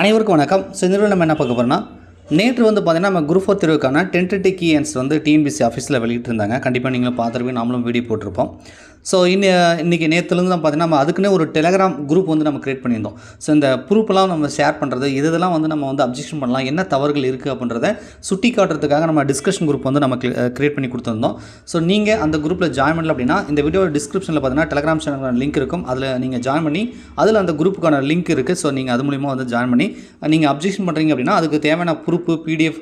அனைவருக்கும் வணக்கம். ஸோ இந்த நம்ம என்ன பார்க்க போகிறோம்னா நேற்று வந்து பார்த்திங்கன்னா நம்ம குரூப் ஃபோர் தேர்வுக்கான டென்டேட்டிவ் கீ ஆன்சர் வந்து டிஎன்பிசி ஆஃபீஸில் வெளியிட்டிருந்தாங்க. கண்டிப்பாக நீங்களும் பார்த்துருப்பீங்க நாமளும் வீடியோ போட்டிருப்போம். ஸோ இன்னி இன்றைக்கி நேற்றுலேருந்து நம்ம பார்த்தீங்கன்னா நம்ம அதுக்குன்னே ஒரு டெலகிராம் குரூப் வந்து நம்ம க்ரியேட் பண்ணியிருந்தோம். ஸோ இந்த ப்ரூஃப்லாம் நம்ம ஷேர் பண்ணுறது இது இதெல்லாம் வந்து நம்ம வந்து அப்ஜெக்ஷன் பண்ணலாம் என்ன தவறுகள் இருக்குது அப்படின்றத சுட்டி காட்டுறதுக்காக நம்ம டிஸ்கஷன் குரூப் வந்து நம்ம க்ரியேட் பண்ணி கொடுத்துருந்தோம். ஸோ நீங்கள் அந்த குரூப்பில் ஜாயின் பண்ணல அப்படின்னா இந்த வீடியோ டிஸ்கிரிப்ஷனில் பார்த்தீங்கன்னா டெலகிராம் சேனல் லிங்க் இருக்கும். அதில் நீங்கள் ஜாயின் பண்ணி அதில் அந்த குரூப்புக்கான லிங்க் இருக்குது ஸோ நீங்கள் அது மூலிமா வந்து ஜாயின் பண்ணி நீங்கள் அப்ஜெக்ஷன் பண்ணுறீங்க அப்படின்னா அதுக்கு தேவையான ப்ரூஃப் பிடிஎஃப்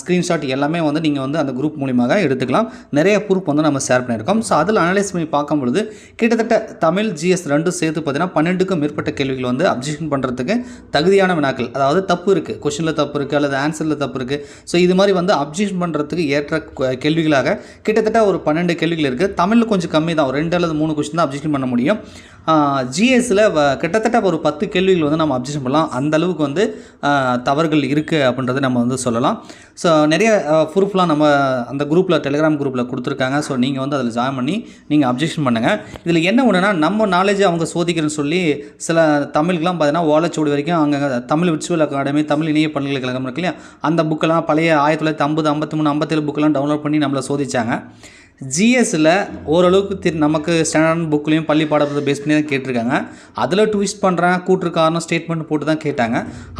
ஸ்க்ரீன்ஷாட் எல்லாமே வந்து நீங்கள் வந்து அந்த குரூப் மூலியமாக எடுத்துக்கலாம். நிறைய ப்ரூஃப் வந்து நம்ம ஷேர் பண்ணியிருக்கோம். ஸோ அதில் அனலைஸ் பண்ணி பார்க்கும் பொழுது கிட்டத்தட்ட தமிழ் ஜிஎஸ் ரெண்டும் சேர்த்து பார்த்தீங்கன்னா பன்னெண்டுக்கும் மேற்பட்ட கேள்விகள் வந்து அப்ஜெக்ஷன் பண்ணுறதுக்கு தகுதியான வினாக்கள் அதாவது தப்பு இருக்குது கொஷினில் தப்பு இருக்குது அல்லது ஆன்சரில் தப்பு இருக்குது ஸோ இது மாதிரி வந்து அப்ஜெக்ஷன் பண்ணுறதுக்கு ஏற்ற கேள்விகளாக கிட்டத்தட்ட ஒரு பன்னெண்டு கேள்விகள் இருக்குது தமிழில் கொஞ்சம் கம்மி தான் ஒரு ரெண்டு அல்லது மூணு கொஸ்டின் தான் அப்ஜெக்ஷன் பண்ண முடியும். ஜிஎஸில் கிட்டத்தட்ட ஒரு பத்து கேள்விகள் வந்து நம்ம அப்ஜெக்ஷன் பண்ணலாம். அந்த அளவுக்கு வந்து தவறுகள் இருக்குது அப்படின்றத நம்ம வந்து சொல்லலாம். ஸோ நிறைய ப்ரூஃப்லாம் நம்ம அந்த குரூப்பில் டெலிகிராம் குரூப்பில் கொடுத்துருக்காங்க. ஸோ நீங்கள் வந்து அதில் ஜாயின் பண்ணி நீங்கள் அப்ஜெக்ஷன் பண்ணுங்கள் இதில் என்ன ஒன்றுனா நம்ம நாலேஜை அவங்க சோதிக்கிறேன்னு சொல்லி சில தமிழுக்கெலாம் பார்த்தீங்கன்னா ஓலைச்சுவடி வரைக்கும் அங்கே தமிழ் விர்ச்சுவல் அகாடமி தமிழ் இணைய பல்கலைக்கழகம் இருக்கு இல்லையா? அந்த புக்கெல்லாம் பழைய ஆயிரத்தி தொள்ளாயிரத்தி ஐம்பது ஐம்பத்தி மூணு ஐம்பத்தேழு புக்கெல்லாம் டவுன்லோட் பண்ணி நம்மளை சோதித்தாங்க ஜிஎஸ்ஸில் ஓரளவுக்கு திரு நமக்கு ஸ்டாண்டர்ட் புக்லேயும் பள்ளி பாடத்தை பேஸ் பண்ணி தான் கேட்டிருக்காங்க. அதில் ட்விஸ்ட் பண்ணுறேன் கூற்று காரணம் ஸ்டேட்மெண்ட் போட்டு தான் கேட்டாங்க.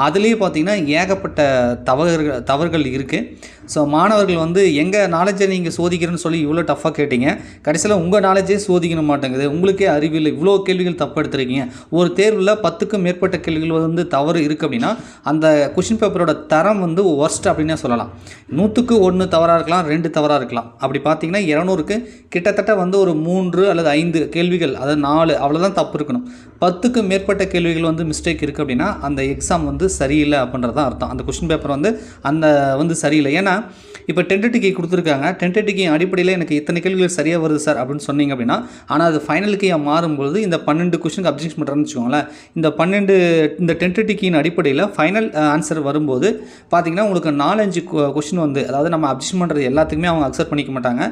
அதுலேயே பார்த்தீங்கன்னா ஏகப்பட்ட தவறுகள் தவறுகள் இருக்குது ஸோ மாணவர்கள் வந்து எங்கள் நாலேஜை நீங்கள் சோதிக்கிறேன்னு சொல்லி இவ்வளோ டஃப்பாக கேட்டீங்க. கடைசியில் உங்கள் நாலேஜே சோதிக்கணும் மாட்டேங்குது. உங்களுக்கே அறிவியல் இவ்வளோ கேள்விகள் தப்பு எடுத்துருக்கீங்க. ஒரு தேர்வில் பத்துக்கும் மேற்பட்ட கேள்விகள் வந்து தவறு இருக்குது அப்படின்னா அந்த கொஷின் பேப்பரோட தரம் வந்து ஒர்ஸ்ட் அப்படின்னே சொல்லலாம். நூற்றுக்கு ஒன்று தவறாக இருக்கலாம் ரெண்டு தவறாக இருக்கலாம். அப்படி பார்த்தீங்கன்னா இரநூறு இரநூறுக்கு கிட்டத்தட்ட வந்து ஒரு மூன்று அல்லது ஐந்து கேள்விகள் அதாவது நாலு அவ்வளோதான் தப்பு இருக்கணும். பத்துக்கு மேற்பட்ட கேள்விகள் வந்து மிஸ்டேக் இருக்குது அப்படின்னா அந்த எக்ஸாம் வந்து சரியில்லை அப்படின்றது தான் அர்த்தம். அந்த கொஷின் பேப்பர் வந்து அந்த வந்து சரியில்லை. ஏன்னா இப்போ டென்டேட்டிக்கை கொடுத்துருக்காங்க. டென்டேட்டிக்கை அடிப்படையில் எனக்கு இத்தனை கேள்விகள் சரியாக வருது சார் அப்படின்னு சொன்னீங்க அப்படின்னா ஆனால் அது ஃபைனலுக்கு மாறும்பொழுது இந்த பன்னெண்டு கொஷனுக்கு அப்ஜெக்ஷன் பண்ணுறேன்னு வச்சுக்கோங்களேன். இந்த பன்னெண்டு இந்த டென்டேட்டிக்கின் அடிப்படையில் ஃபைனல் ஆன்சர் வரும்போது பார்த்தீங்கன்னா உங்களுக்கு நாலஞ்சு கொஷின் வந்து அதாவது நம்ம அப்ஜெக்ஷன் பண்ணுறது எல்லாத்துக்குமே அவங்க அக்செப்ட் பண்ணிக்க மாட்டாங்க.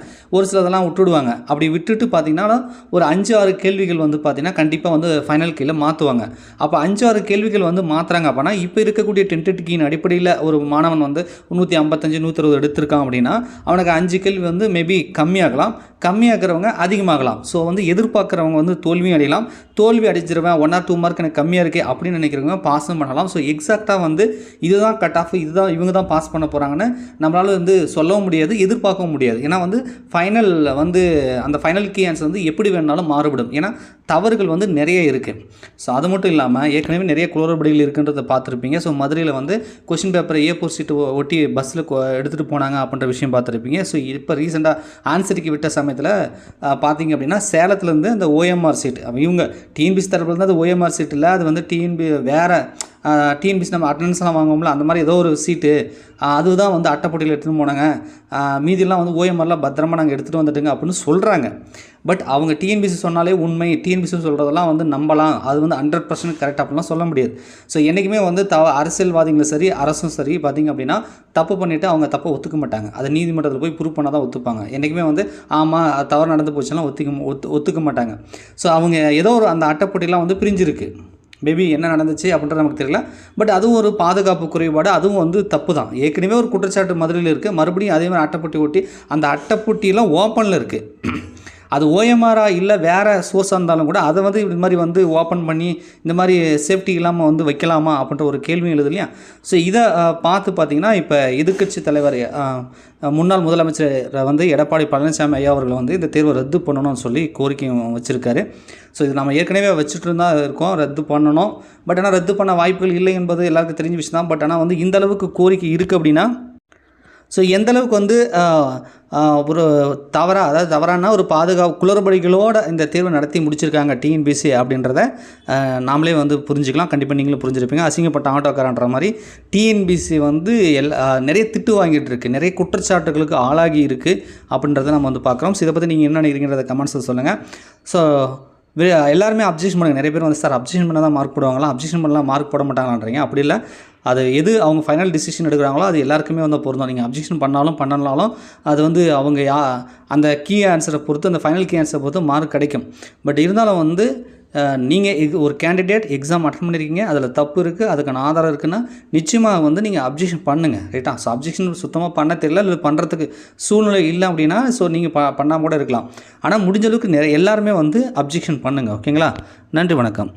ஒரு சிலதெல்லாம் விட்டுடுவாங்க. அப்படி விட்டுட்டு பார்த்தீங்கன்னா ஒரு அஞ்சு ஆறு கேள்விகள் வந்து பார்த்தீங்கன்னா கண்டிப்பாக வந்து ஃபைனல் கீழே மாற்றுவாங்க அப்போ அஞ்சு ஆறு கேள்விகள் வந்து மாற்றுறாங்க அப்படின்னா இப்போ இருக்கக்கூடிய டென்டேட்டிக்கின் அடிப்படையில் ஒரு மாணவன் வந்து நூற்றி ஐம்பத்தஞ்சு நூற்றி அறுபது எடுத்திருக்கான் அப்படின்னா அவனுக்கு அஞ்சு கேள்வி வந்து மேபி கம்மியாகலாம். கம்மியாகிறவங்க அதிகமாகலாம். ஸோ வந்து எதிர்பார்க்குறவங்க வந்து தோல்வியும் அடையலாம். தோல்வி அடைஞ்சிருவேன் ஒன் ஆர் டூ மார்க் எனக்கு கம்மியாக இருக்கே அப்படின்னு நினைக்கிறவங்க பாஸும் பண்ணலாம். ஸோ எக்ஸாக்டாக வந்து இதுதான் கட் ஆஃப் இதுதான் இவங்க தான் பாஸ் பண்ண போகிறாங்கன்னு நம்மளால் வந்து சொல்லவும் முடியாது எதிர்பார்க்கவும் முடியாது. ஏன்னா வந்து ஃபைனல் வந்து அந்த ஃபைனல் கீ ஆன்சர் வந்து எப்படி வேணாலும் மாறுபடும். ஏன்னா தவறுகள் வந்து நிறைய இருக்குது ஸோ அது மட்டும் இல்லாமல் ஏற்கனவே நிறைய குளறுபடிகள் இருக்குன்றதை பார்த்துருப்பீங்க. ஸோ மதுரையில் வந்து கொஷின் பேப்பரை ஏ ஃபோர் சீட்டு ஒட்டி பஸ்ஸில் எடுத்துகிட்டு போனாங்க அப்படின்ற விஷயம் பார்த்துருப்பீங்க. ஸோ இப்போ ரீசெண்டாக ஆன்சருக்கு விட்ட சமயத்தில் பார்த்தீங்க அப்படின்னா சேலத்துலேருந்து அந்த ஓஎம்ஆர் சீட் இவங்க டிஎன்பிசி தரப்பில் இருந்து அது ஓஎம்ஆர் சீட் இல்லை அது வந்து டிஎன்பி வேறு டிஎன்பிசி நம்ம அட்டண்டன்ஸ்லாம் வாங்குவோம்ல அந்த மாதிரி ஏதோ ஒரு சீட்டு அதுதான் வந்து அட்டைப்பட்டியில் எடுத்துகிட்டு போனாங்க. மீதியெல்லாம் வந்து ஓஎம்ஆர்லாம் பத்திரமா நாங்கள் எடுத்துகிட்டு வந்துட்டுங்க அப்படின்னு சொல்கிறாங்க பட் அவங்க டிஎன்பிசி சொன்னாலே உண்மை டிஎன்பிசி சொல்கிறதெல்லாம் வந்து நம்பலாம். அது வந்து ஹண்ட்ரட் பர்சன்ட் கரெக்ட் அப்படிலாம் சொல்ல முடியாது. ஸோ என்றைக்குமே வந்து த அரசியல்வாதிகளும் சரி அரசும் சரி பார்த்திங்க அப்படின்னா தப்பு பண்ணிவிட்டு அவங்க தப்பை ஒத்துக்க மாட்டாங்க. அதை நீதிமன்றத்தில் போய் ப்ரூவ் பண்ணால் தான் ஒத்துப்பாங்க. என்றைக்குமே வந்து ஆமாம் தவறு நடந்து போச்சுலாம் ஒத்துக்க ஒத்து ஒத்துக்க மாட்டாங்க. ஸோ அவங்க ஏதோ ஒரு அந்த அட்டைப்பொட்டிலாம் வந்து பிரிஞ்சிருக்கு. மேபி என்ன நடந்துச்சு அப்படின்றது நமக்கு தெரியல. பட் அதுவும் ஒரு பாதுகாப்பு குறைபாடு அதுவும் வந்து தப்பு தான் ஏற்கனவே ஒரு குற்றச்சாட்டு மதுரையில் இருக்குது மறுபடியும் அதே மாதிரி அட்டைப்பட்டி ஒட்டி அந்த அட்டைப்பட்டியெல்லாம் ஓப்பனில் இருக்குது அது ஓஎம்ஆராக இல்லை வேறு சோர்ஸாக இருந்தாலும் கூட அதை வந்து இது மாதிரி வந்து ஓப்பன் பண்ணி இந்த மாதிரி சேஃப்டி இல்லாமல் வந்து வைக்கலாமா அப்படின்ற ஒரு கேள்வி எழுது இல்லையா? ஸோ இதை பார்த்து பார்த்தீங்கன்னா இப்போ எதிர்க்கட்சி தலைவர் முன்னாள் முதலமைச்சர் வந்து எடப்பாடி பழனிசாமி ஐயா அவர்கள் வந்து இந்த தேர்வை ரத்து பண்ணணும்னு சொல்லி கோரிக்கையும் வச்சுருக்காரு. ஸோ இது நம்ம ஏற்கனவே வச்சுட்டு இருந்தால் இருக்கோம் ரத்து பண்ணணும். பட் ஆனால் ரத்து பண்ண வாய்ப்புகள் இல்லை என்பது எல்லாருக்கும் தெரிஞ்ச விஷயம் தான் பட் ஆனால் வந்து இந்த அளவுக்கு கோரிக்கை இருக்குது அப்படின்னா ஸோ எந்தளவுக்கு வந்து ஒரு தவறாக அதாவது தவறானா ஒரு பாதுகாப்பு குளறுபடிகளோட இந்த தேர்வை நடத்தி முடிச்சிருக்காங்க டிஎன்பிசி அப்படின்றத நாமளே வந்து புரிஞ்சுக்கலாம். கண்டிப்பாக நீங்களும் புரிஞ்சிருப்பீங்க. அசிங்கப்பட்ட ஆட்டோக்காரன்ற மாதிரி டிஎன்பிசி வந்து எல் நிறைய திட்டு வாங்கிட்டு இருக்குது நிறைய குற்றச்சாட்டுகளுக்கு ஆளாகி இருக்குது அப்படின்றத நம்ம வந்து பார்க்குறோம். ஸோ இதை பற்றி நீங்கள் என்ன நினைக்கிறீங்கிறத கமெண்ட்ஸில் சொல்லுங்கள் ஸோ எல்லாருமே அப்ஜெக்ஷன் பண்ணுங்க. நிறைய பேர் வந்து சார் அப்ஜெக்ஷன் பண்ணால் தான் மார்க் போடுவாங்களா? அப்ஜெக்ஷன் பண்ணலாம் மார்க் போட மாட்டாங்களான்றீங்க? அப்படி இல்லை. அது எது அவங்க ஃபைனல் டிசிஷன் எடுக்கிறாங்களோ அது எல்லாருக்குமே வந்து பொருந்தோம். நீங்கள் அப்ஜெக்ஷன் பண்ணாலும் பண்ணலாலும் அது வந்து அவங்க யா அந்த கீ ஆன்சரை பொறுத்து அந்த ஃபைனல் கீ ஆன்சரை பொறுத்து மார்க் கிடைக்கும். பட் இருந்தாலும் வந்து நீங்கள் இது ஒரு கேண்டிடேட் எக்ஸாம் அட்டன் பண்ணியிருக்கீங்க அதில் தப்பு இருக்குது அதுக்கான ஆதாரம் இருக்குன்னா நிச்சயமாக வந்து நீங்கள் அப்ஜெக்ஷன் பண்ணுங்கள் ரைட்டா ஸோ அப்ஜெக்ஷன் சுத்தமாக பண்ண தெரியல இல்லை பண்ணுறதுக்கு சூழ்நிலை இல்லை அப்படின்னா ஸோ நீங்கள் ப பண்ணாமல் கூட இருக்கலாம். ஆனால் முடிஞ்ச அளவுக்கு நிறைய எல்லாருமே வந்து அப்ஜெக்ஷன் பண்ணுங்கள் ஓகேங்களா நன்றி வணக்கம்.